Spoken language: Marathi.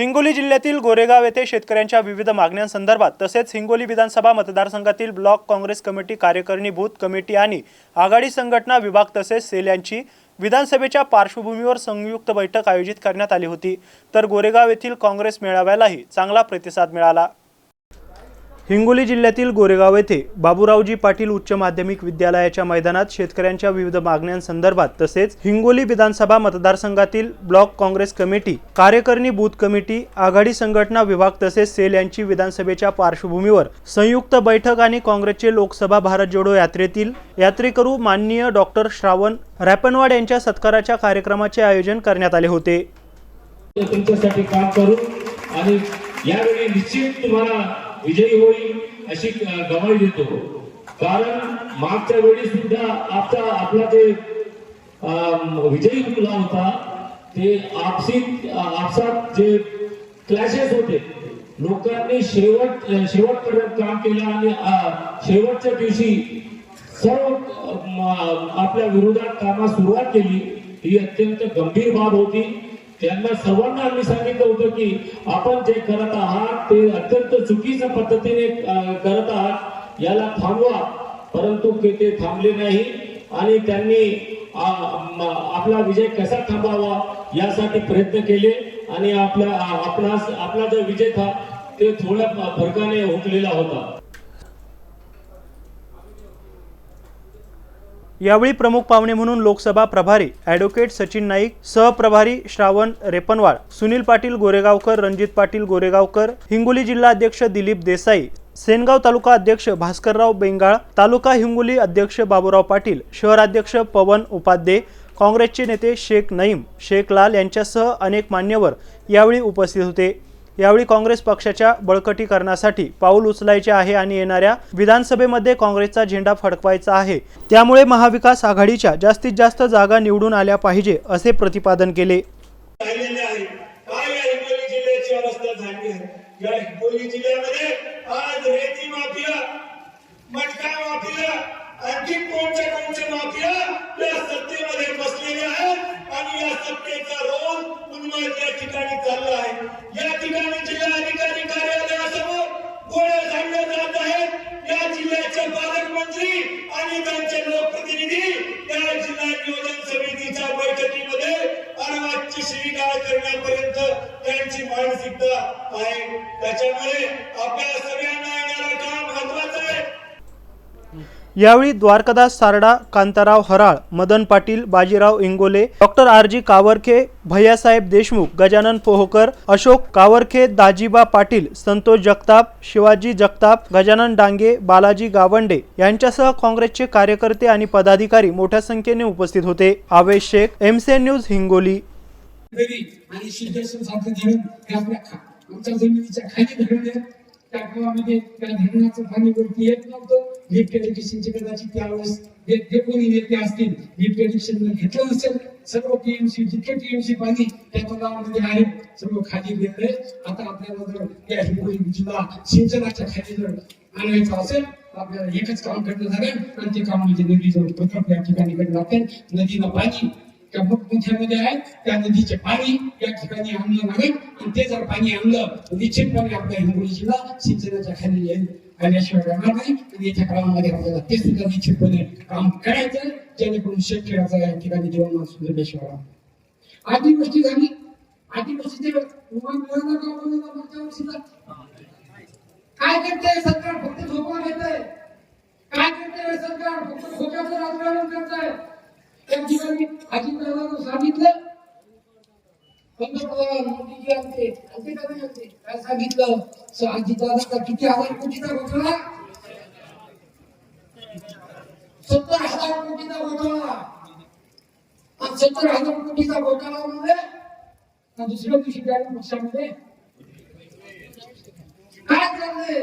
हिंगोली जिल्ह्यातील गोरेगाव येथे शेतकऱ्यांच्या विविध मागण्यांसंदर्भात तसेच हिंगोली विधानसभा मतदारसंघातील ब्लॉक काँग्रेस कमिटी कार्यकारिणी बूथ कमिटी आणि आघाडी संघटना विभाग तसेच सेल यांची विधानसभेच्या पार्श्वभूमीवर संयुक्त बैठक आयोजित करण्यात आली होती. तर गोरेगाव येथील काँग्रेस मेळाव्यालाही चांगला प्रतिसाद मिळाला. हिंगोली जिल्ह्यातील गोरेगाव येथे बाबूरावजी पाटील उच्च माध्यमिक विद्यालयाच्या मैदानात शेतकऱ्यांच्या विविध मागण्यांसंदर्भात तसेच हिंगोली विधानसभा मतदारसंघातील ब्लॉक काँग्रेस कमिटी कार्यकारिणी बूथ कमिटी आघाडी संघटना विभाग तसेच सेल यांची विधानसभेच्या पार्श्वभूमीवर संयुक्त बैठक आणि काँग्रेसचे लोकसभा भारत जोडो यात्रेतील यात्रेकरू माननीय डॉक्टर श्रावण रॅपनवाड यांच्या सत्काराच्या कार्यक्रमाचे आयोजन करण्यात आले होते. तुमच्यासाठी काम करू आणि यावेळी निश्चित तुम्हाला विजयी होईल अशी अ, गवाही देतो. कारण मागच्या वेळी सुद्धा आपला आपला जे विजयी मुला होता ते आपसी आपसात जे क्लॅशेस होते लोकांनी शेवट शेवटपर्यंत काम केलं आणि शेवटच्या दिवशी सर्व आपल्या विरोधात कामास सुरुवात केली. ही अत्यंत गंभीर बाब होती. त्यांना सर्वांना आम्ही सांगितलं होतं की आपण जे करत आहात ते अत्यंत चुकीच्या पद्धतीने करत आहात याला थांबवा. परंतु ते थांबले नाही आणि त्यांनी आपला विजय कसा थांबावा यासाठी प्रयत्न केले आणि आपला आपला आपला जो विजय था ते थोड्या फरकाने हुकलेला होता. यावेळी प्रमुख पाहुणे म्हणून लोकसभा प्रभारी ॲडव्होकेट सचिन नाईक सहप्रभारी श्रावण रेपनवाड सुनील पाटील गोरेगावकर रणजित पाटील गोरेगावकर हिंगोली जिल्हा अध्यक्ष दिलीप देसाई सेनगाव तालुका अध्यक्ष भास्करराव बेंगाळ तालुका हिंगोली अध्यक्ष बाबूराव पाटील शहराध्यक्ष पवन उपाध्ये काँग्रेसचे नेते शेख नईम शेख लाल यांच्यासह अनेक मान्यवर यावेळी उपस्थित होते. यावेळी काँग्रेस पक्षाच्या बळकटीकरणासाठी पाऊल उचलायचे आहे आणि येणाऱ्या विधानसभेमध्ये काँग्रेसचा झेंडा फडकवायचा आहे. त्यामुळे महाविकास आघाडीच्या जास्तीत जास्त जागा निवडून आल्या पाहिजे असे प्रतिपादन केले. या आणि या सत्तेचा रोल या ठिकाणी चालला आहे. आणि लोकप्रतिनिधी त्या जिल्हा नियोजन समितीच्या बैठकीमध्ये अनावाजची शिवीगाळ करण्यापर्यंत त्यांची मानसिकता आहे. त्याच्यामुळे आपल्या सगळ्या यावेळी Dwarkadas Sarda Kantarao Haral Madan Patil Bajirao Ingole doctor R G Kawarkhe Bhaiyasaheb Deshmukh Gajanan Pohkar Ashok Kawarkhe Dajiba Patil Santosh Jagtap Shivaji Jagtap Gajanan Dange Balaji Gawande यांच्यासह काँग्रेसचे कार्यकर्ते आणि पदाधिकारी मोठ्या संख्येने उपस्थित होते. Avesh Shaikh MCN news Hingoli. आणि सिद्धेश्वर त्या गावामध्ये त्या धरणाचं पाणी वरती येत नव्हतं. लिफ्ट इरिगेशनचे कदाचित त्यावेळेस जे कोणी नेते असतील लिफ्ट इरिगेशन घेतलं नसेल. सर्व टीएमसी जितके टीएमसी पाणी त्या तलावामध्ये आहे सर्व खाली गेले. आता आपल्याला जर या हिंगोली जिल्हा सिंचनाच्या खाली जर आणायचं असेल आपल्याला एकच काम करणं झालं आणि ते काम म्हणजे नदी नदीचं प्रकल्प या ठिकाणी कडे जाते नदीनं पाणी त्या मुठ्यामध्ये आहेत त्या नदीचे पाणी या ठिकाणी आणलं नाही. आणि ते जर पाणी आणलं निश्चितपणे आपल्या हिंगोली जिल्हा सिंचनाच्या खाली येईल. आल्याशिवाय राहणार नाही. आणि याच्या काळामध्ये आपल्याला ते सुद्धा निश्चितपणे काम करायचं जेणेकरून शेतकऱ्याचा या ठिकाणी जीवनमान सुधारल्याशिवाय आधी गोष्टी झाली. आधी गोष्टी काय करते सरकार? फक्त झोपा घेतंय. काय करते सरकार? फक्त खोट्याचं राजकारण करताय. त्या ठिकाणी अजितदादानं सांगितलं. पंतप्रधान मोदीजी आमचे आमचे का नाही काय सांगितलं? स- अजितदादाचा किती हजार कोटीचा घोटाळा सत्तर हजार कोटीचा घोटाळा सत्तर हजार कोटीचा घोटाळा म्हणजे दुसऱ्या दिवशी त्या पक्षामध्ये काय चाललंय